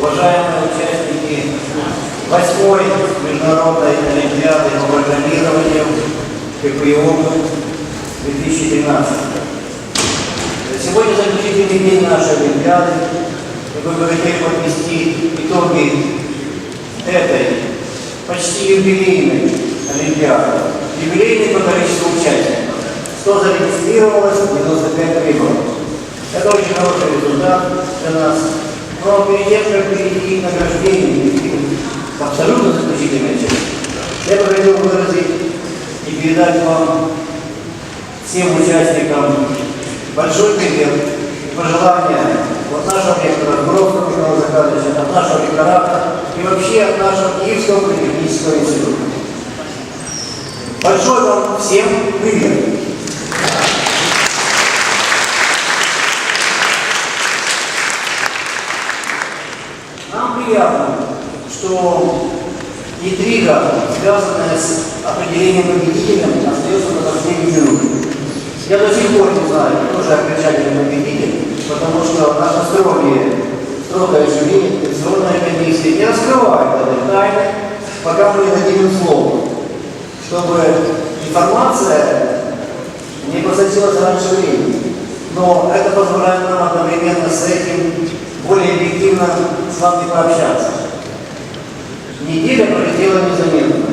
уважаемые участники восьмой международной олимпиады по программированию КПИО 2013. Сегодня заключительный день нашей олимпиады, и мы бы хотели подвести итоги этой почти юбилейной олимпиады. Юбилейной по количеству участников. 100 зарегистрировалось, 95 прибыло. Это очень хороший результат для нас. Но награждению, перейти к абсолютно заключительной части, я бы хотел выразить и передать вам, всем участникам, большой привет и пожелания от нашего ректора Гуровского Михаила Захаровича, от нашего ректората и вообще от нашего Киевского политехнического института. Большой вам всем привет! Нам приятно, что интрига, связанная с определением победителя, остается на последней минуте. Я до сих пор не знаю, кто же окончательный победитель, потому что наша строгие, строгая жюри, пенсионная комиссия не раскрывает этой тайны, пока мы не дадим им слово, чтобы информация не просочилась раньше времени. Но это позволяет нам одновременно с этим более объективно с вами пообщаться. Неделя пролетела незаметно.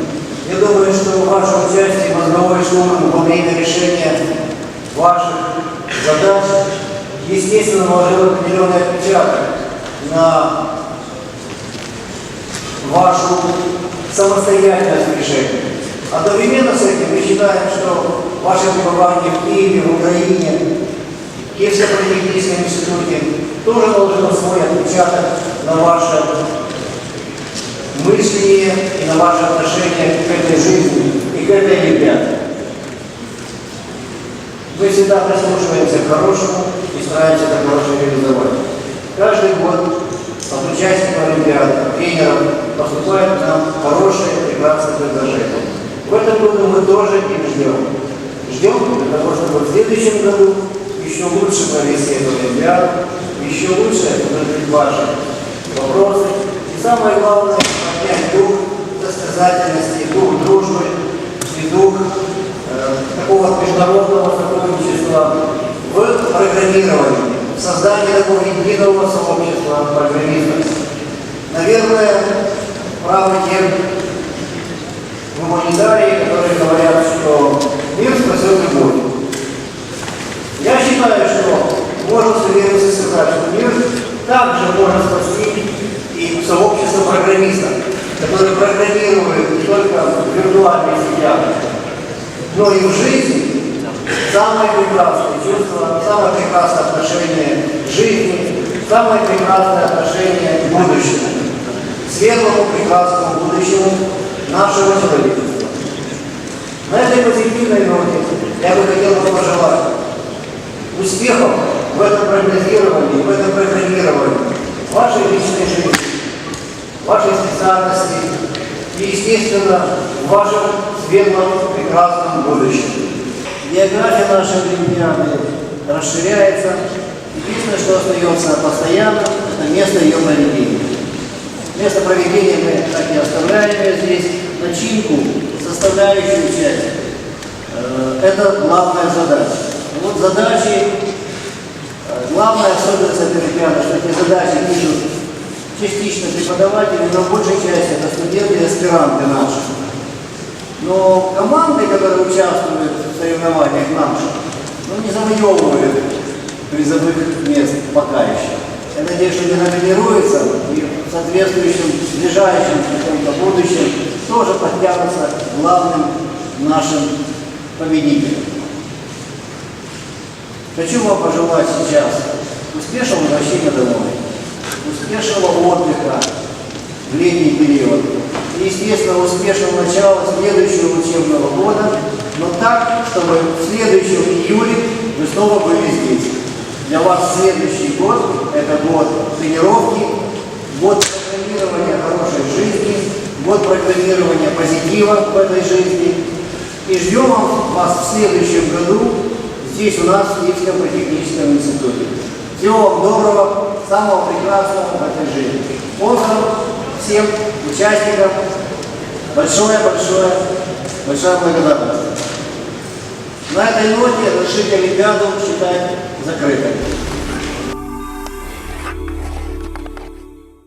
Я думаю, что ваше участие в мозговой штурм во время решения ваших задач, естественно, наложило определенный отпечаток на вашу самостоятельность в решении. Одновременно с этим мы считаем, что ваше пребывание в Киеве, в Украине, в Киевском политехническом институте тоже наложило свой отпечаток на ваше мысли и на ваше отношение к этой жизни и к этой Олимпиаде. Мы всегда прислушиваемся к хорошему и стараемся это хорошее реализовать. Каждый год от участников Олимпиады, от тренеров поступает к нам хорошее, прекрасное предложение. В этом году мы тоже их ждем. Ждем для того, чтобы в следующем году еще лучше эту Олимпиаду, еще лучше удовлетворить ваши вопросы. И самое главное, поднять дух состязательности, дух дружбы и дух э, такого международного сотрудничества в программировании, в создании такого единого сообщества программистов. Наверное, правы те гуманитарии, которые говорят, что мир спасет любовь. Считаю, что можно с уверенностью сказать, что мир также можно спасти и сообщество программистов, которые программируют не только в виртуальных сетях, но и в жизни самое прекрасное чувство, самое прекрасное отношение к жизни, самое прекрасное отношение к будущему, светлому прекрасному будущему нашего человечества. На этой позитивной ноте я бы хотел пожелать успехов в этом прогнозировании, в этом программировании, вашей личной жизни, вашей специальности и, естественно, в вашем светлом, прекрасном будущем. География нашей Олимпиады расширяется. Единственное, что остается постоянно, это место ее проведения. Место проведения мы так и оставляем здесь. Начинку, составляющую часть, э, это главная задача. Вот задачи, э, главная особенность этой Олимпиады, что эти задачи пишут частично преподаватели, но большей части это студенты и аспиранты наши. Но команды, которые участвуют в соревнованиях наших, ну, не завоевывают призовых мест пока еще. Я надеюсь, что они номинируются и в соответствующем ближайшем каком-то будущем тоже подтянутся главным нашим победителям. Хочу вам пожелать сейчас успешного возвращения домой, успешного отдыха в летний период и, естественно, успешного начала следующего учебного года, но так, чтобы в следующем июле вы снова были здесь. Для вас следующий год – это год тренировки, год программирования хорошей жизни, год программирования позитива в этой жизни. И ждем вас в следующем году здесь у нас в Киевском политехническом институте. Всего вам доброго, самого прекрасного в этой жизни. Спонсорам, всем участникам большое-большое, большая благодарность. На этой ноте разрешите Олимпиаду считать закрытой.